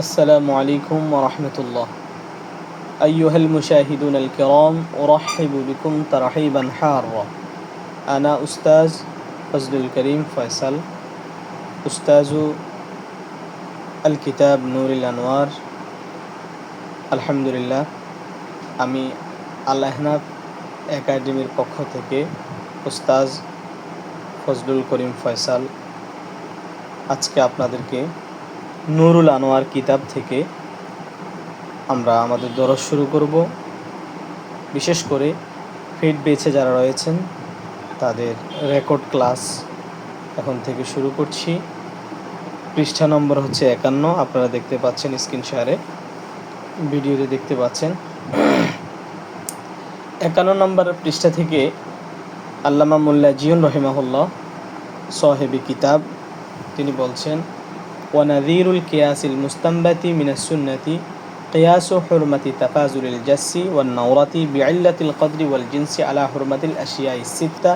السلام عليكم ورحمة الله أيها المشاهدون الكرام أرحب بكم ترحيبا حارا أنا أستاذ فضل الكريم فيصل أستاذ الكتاب نور الأنوار আলহামদুলিল্লাহ আমি আল্লাহনাব একাডেমির পক্ষ থেকে উস্তাজ ফজলুল করিম ফয়সাল আজকে আপনাদেরকে নুরুল আনোয়ার কিতাব থেকে আমরা আমাদের দরজ শুরু করব। বিশেষ করে ফিট বেছে যারা রয়েছেন, তাদের রেকর্ড ক্লাস এখন থেকে শুরু করছি। পৃষ্ঠা নম্বর হচ্ছে একান্ন, আপনারা দেখতে পাচ্ছেন স্ক্রিন শেয়ারে। ভিডিওতে দেখতে পাচ্ছেন। একান্ন নম্বর পৃষ্ঠা থেকে আল্লামা মোল্লা জিয়ন রহিমাহুল্লাহ, সহেবি কিতাব, তিনি বলছেন ওয়ানাদিরুল কিয়াসিল মুস্তাম্বাতি মিনাসুন্নতি قياس حرمة تفاضل الجس والنورة بعلة القدر والجنس على حرمة الأشياء الستة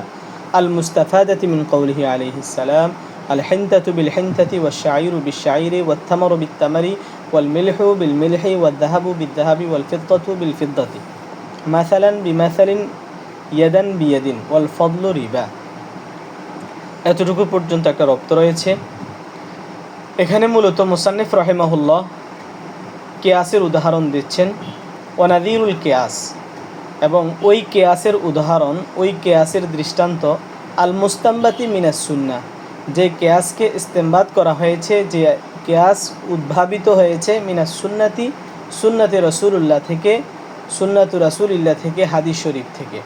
المستفادة من قوله عليه السلام الحنتة بالحنتة والشعير بالشعير والتمر بالتمر والملح بالملح والذهب بالذهب والفضة بالفضة مثلا بمثل يدا بيد والفضل ربا এতটুকু পর্যন্ত একটা রপ্ত রয়েছে এখানে মূলত মুসান্নিফ রহেমাহুল্লাহ কেয়াসের উদাহরণ দিচ্ছেন, ওয়ানাদিরুল কেয়াস। এবং ওই কেয়াসের উদাহরণ, ওই কেয়াসের দৃষ্টান্ত আল মুস্তাম্বাতি মিনাস সুন্না যে কেয়াসকে ইস্তেমবাদ করা হয়েছে, যে কেয়াস উদ্ভাবিত হয়েছে মিনাস সুন্নাতি সুন্নাতি রসুল্লাহ থেকে, সুন্নাতু রাসুলিল্লাহ থেকে, হাদিস শরীফ থেকে।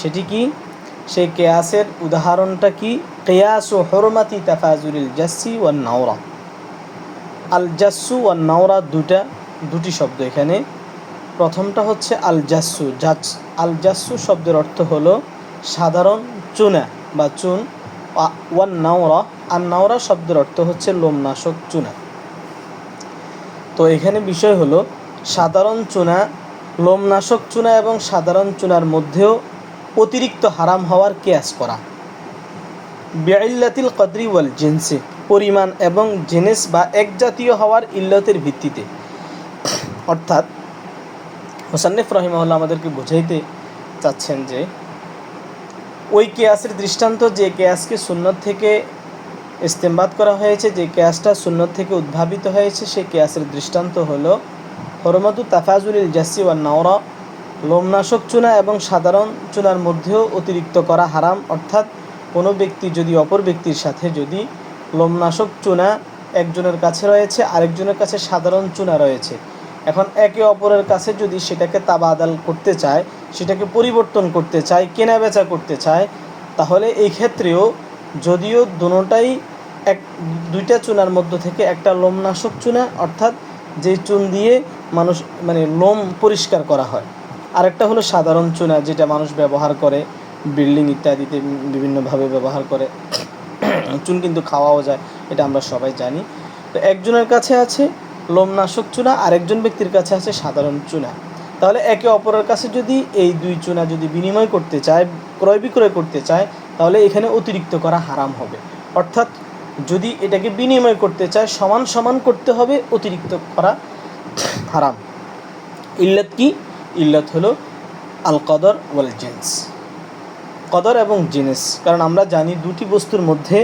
সেটি কি? সেই কেয়াসের উদাহরণটা কি? কেয়াস ও হরমাতি তাফাজুলিল জাসি ওয়ান নাওরা। আল জাসু ওয়ান নাওরা দুটা দুটি শব্দ এখানে। প্রথমটা হচ্ছে আল জাসু জাস আল জাসু শব্দের অর্থ হলো সাধারণ চুনা বা চুন। ওয়ান নাওরা, আর নাওরা শব্দের অর্থ হচ্ছে লোমনাশক চুনা। তো এখানে বিষয় হলো সাধারণ চুনা, লোমনাশক চুনা এবং সাধারণ চুনার মধ্যেও অতিরিক্ত হারাম হওয়ার কেয়াস করা। বেআল্লাতিল কদরি ওয়াল জিন্সে, পরিমাণ এবং জেনেস বা একজাতীয় হওয়ার ইল্লতের ভিত্তিতে। অর্থাৎ হোসান্নেফ রহিমাহুল্লাহ আমাদেরকে বোঝাইতে চাচ্ছেন যে, ওই কেয়াসের দৃষ্টান্ত যে কেয়াসকে সুন্নত থেকে ইস্তেমবাদ করা হয়েছে, যে কেয়াসটা সুন্নত থেকে উদ্ভাবিত হয়েছে সেই কেয়াসের দৃষ্টান্ত হলো হরমতু তাফাজুলিল জাসি ওয়ান নাওরা লোমনাশক চুনা এবং সাধারণ চুনার মধ্যেও অতিরিক্ত করা হারাম, অর্থাৎ কোনো ব্যক্তি যদি অপর ব্যক্তির সাথে যদি লোমনাশক চুনা একজনের কাছে রয়েছে, আরেকজনের কাছে সাধারণ চুনা রয়েছে। এখন একে অপরের কাছে যদি সেটাকে তাবাদাল করতে চায়, সেটাকে পরিবর্তন করতে চায় কেনা বেচা করতে চায়, তাহলে এই ক্ষেত্রেও যদিও দুটাই এক, দুইটা চুনার মধ্য থেকে একটা লোমনাশক চুনা, অর্থাৎ যে চুন দিয়ে মানুষ মানে লোম পরিষ্কার করা হয়। আরেকটা হলো সাধারণ চুনা, যেটা মানুষ ব্যবহার করে, বিল্ডিং ইত্যাদিতে বিভিন্নভাবে ব্যবহার করে। চুন কিন্তু খাওয়াও যায়, এটা আমরা সবাই জানি। তো একজনের কাছে আছে লোমনাশক চুনা, আরেকজন ব্যক্তির কাছে আছে সাধারণ চুনা। তাহলে একে অপরের কাছে যদি এই দুই চুনা যদি বিনিময় করতে চায়, ক্রয় বিক্রয় করতে চায়, তাহলে এখানে অতিরিক্ত করা হারাম হবে। অর্থাৎ যদি এটাকে বিনিময় করতে চায়, সমান সমান করতে হবে, অতিরিক্ত করা হারাম। ইল্লাত কি? ইল্লত হলো আল কদর ওয়াল জিন্স। কদর এবং জিনিস, কারণ আমরা জানি দুটি বস্তুর মধ্যে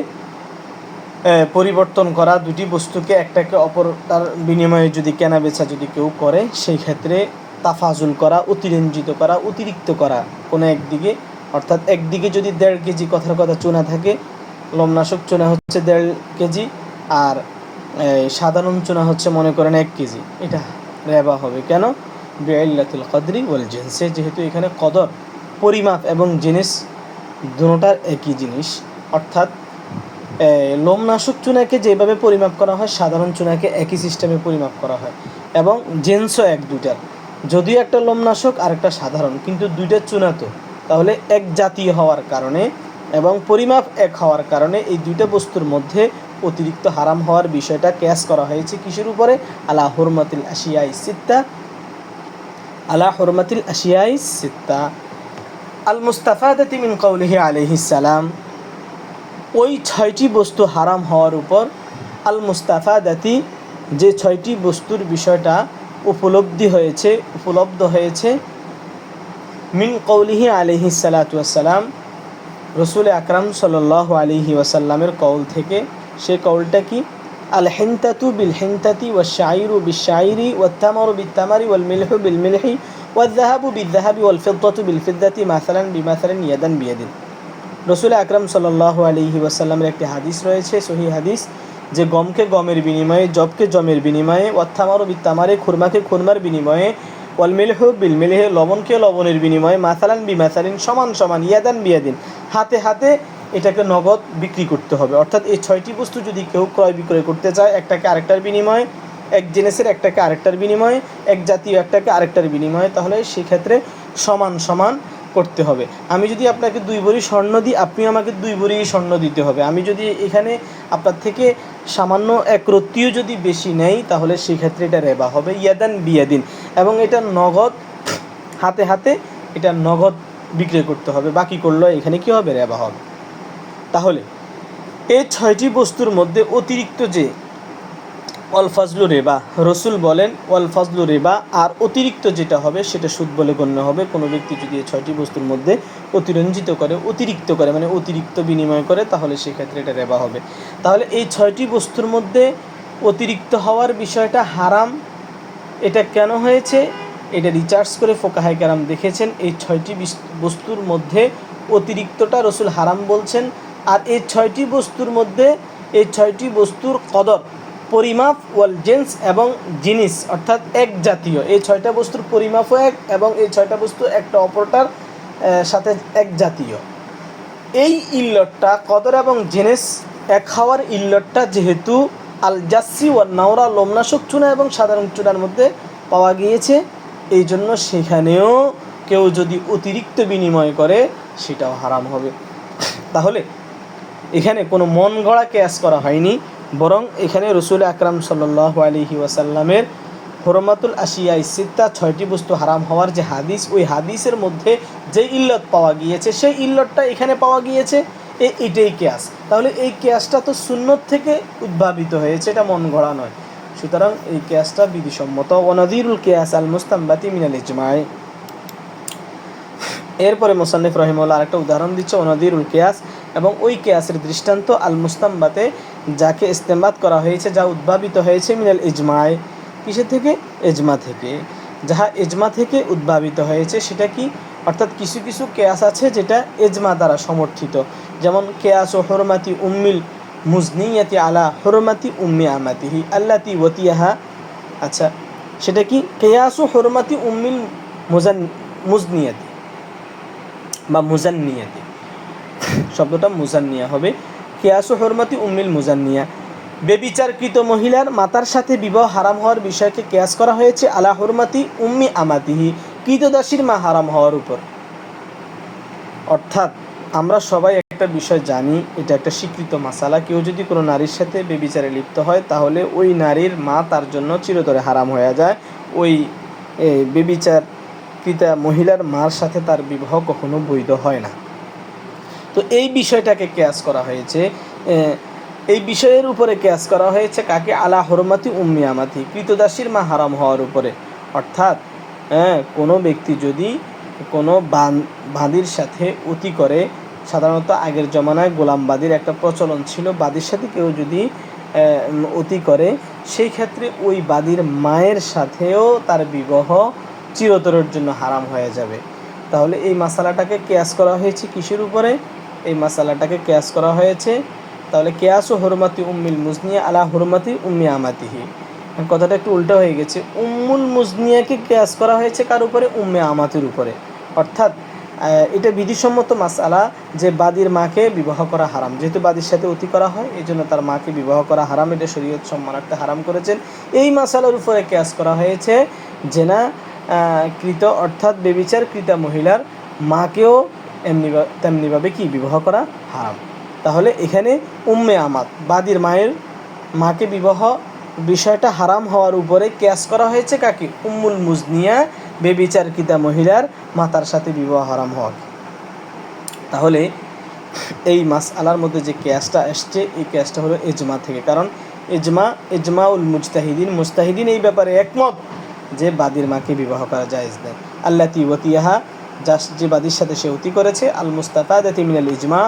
পরিবর্তন করা দুটি বস্তুকে একটাকে অপর তার বিনিময়ে যদি কেনা বেচা যদি কেউ করে, সেই ক্ষেত্রে তাফাজুল করা, অতিরঞ্জিত করা, অতিরিক্ত করা কোনো একদিকে অর্থাৎ একদিকে যদি দেড় কেজি কথার কথা চুনা থাকে, লোমনাশক চুনা হচ্ছে দেড় কেজি আর সাধারণ চুনা হচ্ছে মনে করেন এক কেজি। এটা রেবা হবে। কেন? বেআল্লাতুল কদরি ওয়াল জিন্সে, যেহেতু এখানে কদর, পরিমাপ এবং জিনিস দুটার একই জিনিস। অর্থাৎ লোমনাশক চুনাকে যেভাবে পরিমাপ করা হয়, সাধারণ চুনাকে একই সিস্টেমে পরিমাপ করা হয়। এবং জেন্সও এক দুইটার। যদিও একটা লোমনাশক আর একটা সাধারণ, কিন্তু দুইটা চুনা তো। তাহলে এক জাতীয় হওয়ার কারণে এবং পরিমাপ এক হওয়ার কারণে এই দুইটা বস্তুর মধ্যে অতিরিক্ত হারাম হওয়ার বিষয়টা ক্যাশ করা হয়েছে কিসের উপরে? আলা হরমাতিল আশিয়াই সিত্তা আলা হরমাতিল আশিয়াই সিত্তা। আল মুস্তাফাদাতি মিন কৌলিহি আলহিস সালাম। ওই ছয়টি বস্তু হারাম হওয়ার উপর আল মুস্তাফাদাতি যে ছয়টি বস্তুর বিষয়টা উপলব্ধি হয়েছে, উপলব্ধ হয়েছে, মিন কৌলিহি আলিহি সালাতাম রসুল আকরাম সাল আলিহি ওয়াসাল্লামের কৌল থেকে। সে কৌলটা কি? আল হেন্তাতু বিল হেন্তাতি ওয়া শাইরু বিল শাইরি ওয়া তামারু বিল তামারি ওয়াল মিলহু বিল মিলহি ওয়া জাহাবু বিল জাহাবি ওয়াল ফিদ্দাতু বিল ফিদ্দাতি মাসালান বিমাসালান ইয়াদান বিয়াদিন রসুল আকরাম সাল আলিহি ওয়াসাল্লামের একটি হাদিস রয়েছে, সহি হাদিস, যে গমকে গমের বিনিময়ে, জবকে জমের বিনিময়ে ওয়াত্থামারু বিত্তামারে, খুরমাকে খুরমার বিনিময়ে ওয়াল মিলহু বিল মিলহে লবণকে লবণের বিনিময়ে, মাসালান বি মাসালিন সমান সমান, ইয়াদান বিয়াদিন। হাতে হাতে এটাকে নগদ বিক্রি করতে হবে। অর্থাৎ এই ছয়টি বস্তু যদি কেউ ক্রয় বিক্রয় করতে চায়, একটাকে আরেকটার বিনিময়ে, এক জিনিসের একটাকে আরেকটার বিনিময়ে, এক জাতীয় একটাকে আরেকটার বিনিময়ে, তাহলে সেক্ষেত্রে সমান সমান করতে হবে। আমি যদি আপনাকে দুই ভরি স্বর্ণ দিই, আপনি আমাকে দুই ভরি স্বর্ণ দিতে হবে। আমি যদি এখানে আপনার থেকে সামান্য এক রত্তিও যদি বেশি নেই, তাহলে সেক্ষেত্রে এটা রেবা হবে, ইয়াদান বিয়াদিন। এবং এটা নগদ, হাতে হাতে এটা নগদ বিক্রয় করতে হবে। বাকি করলেও এখানে কি হবে? রেবা হবে। তাহলে এই ছয়টি বস্তুর মধ্যে অতিরিক্ত যে ওয়াল ফাজলু রেবা, রসুল বলেন ওয়াল ফাজলু রেবা, আর অতিরিক্ত যেটা হবে সেটা সুদ বলে গণ্য হবে। কোনো ব্যক্তি যদি এই ছয়টি বস্তুর মধ্যে অতিরঞ্জিত করে, অতিরিক্ত করে মানে অতিরিক্ত বিনিময় করে, তাহলে সেক্ষেত্রে এটা রেবা হবে। তাহলে এই ছয়টি বস্তুর মধ্যে অতিরিক্ত হওয়ার বিষয়টা হারাম। এটা কেন হয়েছে? এটা রিচার্জ করে ফোকাহাই কারাম দেখেছেন। এই ছয়টি বস্তুর মধ্যে অতিরিক্তটা রসুল হারাম বলছেন। আর এই ছয়টি বস্তুর মধ্যে এই ছয়টি বস্তুর কদর, পরিমাপ ওয়াল জেন্স এবং জিনিস, অর্থাৎ এক জাতীয়। এই ছয়টা বস্তুর পরিমাপও এক এবং এই ছয়টা বস্তু একটা অপরটার সাথে এক জাতীয়। এই ইল্লটটা কদর এবং জেনেস এক হওয়ার ইল্লটটা যেহেতু আল জাসি ও নাওরা লোমনাশক চুনা এবং সাধারণ চুনার মধ্যে পাওয়া গিয়েছে, এই জন্য সেখানেও কেউ যদি অতিরিক্ত বিনিময় করে, সেটাও হারাম হবে। তাহলে এখানে কোনো মন গড়া ক্যাশ করা হয়নি, বরং এখানে রসুল আকরাম সাল্লাহ আলহি ওয়াসাল্লামের হরমাতুল আশিয়া সিত্তা ছয়টি বস্তু হারাম হওয়ার যে হাদিস, ওই হাদিসের মধ্যে যে ইল্লত পাওয়া গিয়েছে, সেই ইল্লতটা এখানে পাওয়া গিয়েছে, এ এটাই কেয়াস। তাহলে এই কেয়াসটা তো সুন্নত থেকে উদ্ভাবিত হয়েছে, এটা মন গড়া নয়। সুতরাং এই কেয়াসটা বিধিসম্মত। অনাদিরুল কেয়াস আল মুস্তাম্বাতি মিনাল ইজমায় এরপরে মোসান্নিফ রহিমুল্লাহ আরেকটা উদাহরণ দিচ্ছে, ওনাদিরুল কেয়াস। এবং ওই কেয়াসের দৃষ্টান্ত আল মুস্তাম্বাতে যাকে ইস্তেমাদ করা হয়েছে, যা উদ্ভাবিত হয়েছে মিনাল ইজমায় কিসের থেকে? এজমা থেকে। যাহা এজমা থেকে উদ্ভাবিত হয়েছে, সেটা কি? অর্থাৎ কিছু কিছু কেয়াস আছে যেটা এজমা দ্বারা সমর্থিত। যেমন কেয়াস ও হরমাতি উম্মিল মুজনিয়াতি আলা হরমাতি উম্মি আমাতিহি, আল্লাতি ওতিয়াহা। আচ্ছা সেটা কি? কেয়াস ও হরমাতি উম্মিল মুজান মুজনিয়াতি। বা মুজান্নিয়াতি। শব্দটা মুজান্নিয়া হবে। কেয়াসু হরমতি উম্মিল মুজান্নিয়া। বেবিচারকৃত মহিলার মাতার সাথে বিবাহ হারাম হওয়ার বিষয়কে কেয়াস করা হয়েছে আলা হরমতি উম্মি আমাতিহি, কৃতদাসীর মা হারাম হওয়ার উপর। অর্থাৎ আমরা সবাই একটা বিষয় জানি, এটা একটা স্বীকৃত মাসালা। কেউ যদি কোনো নারীর সাথে বেবিচারে লিপ্ত হয়, তাহলে ওই নারীর মা তার জন্য চিরতরে হারাম হয়ে যায়। ওই বেবিচার কৃতা মহিলার মার সাথে তার বিবাহ কখনো বৈধ হয় না। তো এই বিষয়টাকে কেয়াস করা হয়েছে। এই বিষয়ের উপরে কেয়াস করা হয়েছে কাকে? আলা হরমাতি উম্মি আমাতি, কৃতদাসীর মা হারাম হওয়ার উপরে। অর্থাৎ হ্যাঁ কোনো ব্যক্তি যদি কোনো বাঁদির সাথে অতি করে, সাধারণত আগের জমানায় গোলামবাদীর একটা প্রচলন ছিল, বাদীর সাথে কেউ যদি অতি করে, সেই ক্ষেত্রে ওই বাদীর মায়ের সাথেও তার বিবাহ চিরতরের জন্য হারাম হয়ে যাবে। তাহলে এই মশালাটাকে কেয়াস করা হয়েছে কিসের উপরে? এই মশালাটাকে কেয়াস করা হয়েছে তাহলে কেয়াস ও হরমাতি উম্মিল মুজনিয়া আলা হরমাতি উম্মি আমাতিহি। কথাটা একটু উল্টো হয়ে গেছে। উম্মুল মুজনিয়াকে কেয়াস করা হয়েছে কার উপরে? উম্মে আমাতির উপরে। অর্থাৎ এটা বিধিসম্মত মাসালা যে বাদির মাকে বিবাহ করা হারাম। যেহেতু বাদির সাথে অতি করা হয় এই জন্য তার মাকে বিবাহ করা হারাম। এটা শরীয়ত সম্মানার্থে হারাম করেছেন। এই মাসালার উপরে কেয়াস করা হয়েছে যে আহ, কৃত, অর্থাৎ বেবিচার কৃতা মহিলার মাকেও এমনি তেমনিভাবে কি বিবাহ করা হারাম। তাহলে এখানে উম্মে আমাত বাদীর মায়ের মাকে বিবাহ বিষয়টা হারাম হওয়ার উপরে ক্যাশ করা হয়েছে কাকে? উম্মুল মুজনিয়া বেবিচারকিতা মহিলার মাতার সাথে বিবাহ হারাম হওয়া তাহলে এই মাস আলার মধ্যে যে ক্যাশটা এসছে এই ক্যাশটা হলো এজমা থেকে। কারণ এজমা ইজমা উল মুজতাহিদিন মুস্তাহিদিন এই ব্যাপারে একমত। যে বাদির মাকে বিবাহ করা জায়েজ নেই। আল্লাহ তিওয়াতিয়াহা যা যে বাদীর সাথে সে অতি করেছে আল মুস্তাফাদাতি মিনাল ইজমা,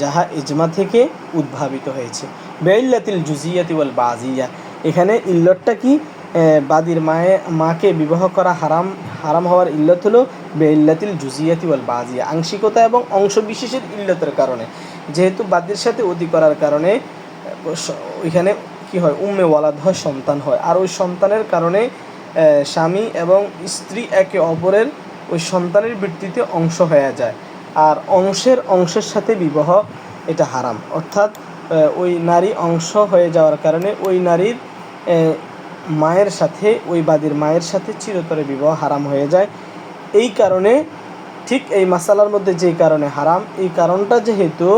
যাহা ইজমা থেকে উদ্ভাবিত হয়েছে। বেইল্লাতিল জুজিয়াতি ওয়াল বাজিয়া এখানে ইল্লতটা কি? বাদির মায়ে, মাকে বিবাহ করা হারাম হারাম হওয়ার ইল্লত হলো বেইল্লাতিল জুজিয়াতি ওয়াল বাজিয়া আংশিকতা এবং অংশ বিশেষের ইল্লতের কারণে। যেহেতু বাদির সাথে অতি করার কারণে ওইখানে কি হয়? উম্মে ওয়ালাদ হয়, সন্তান হয়। আর ওই সন্তানের কারণে স্বামী এবং স্ত্রী একে অপরের ওই সন্তানের ভিত্তিতে অংশ হয়ে যায়। আর অংশের অংশের সাথে বিবাহ, এটা হারাম। অর্থাৎ ওই নারী অংশ হয়ে যাওয়ার কারণে ওই নারীর মায়ের সাথে, ওই বাদীর মায়ের সাথে চিরতরে বিবাহ হারাম হয়ে যায়। এই কারণে, ঠিক এই মাসালার মধ্যে যেই কারণে হারাম, এই কারণটা যেহেতু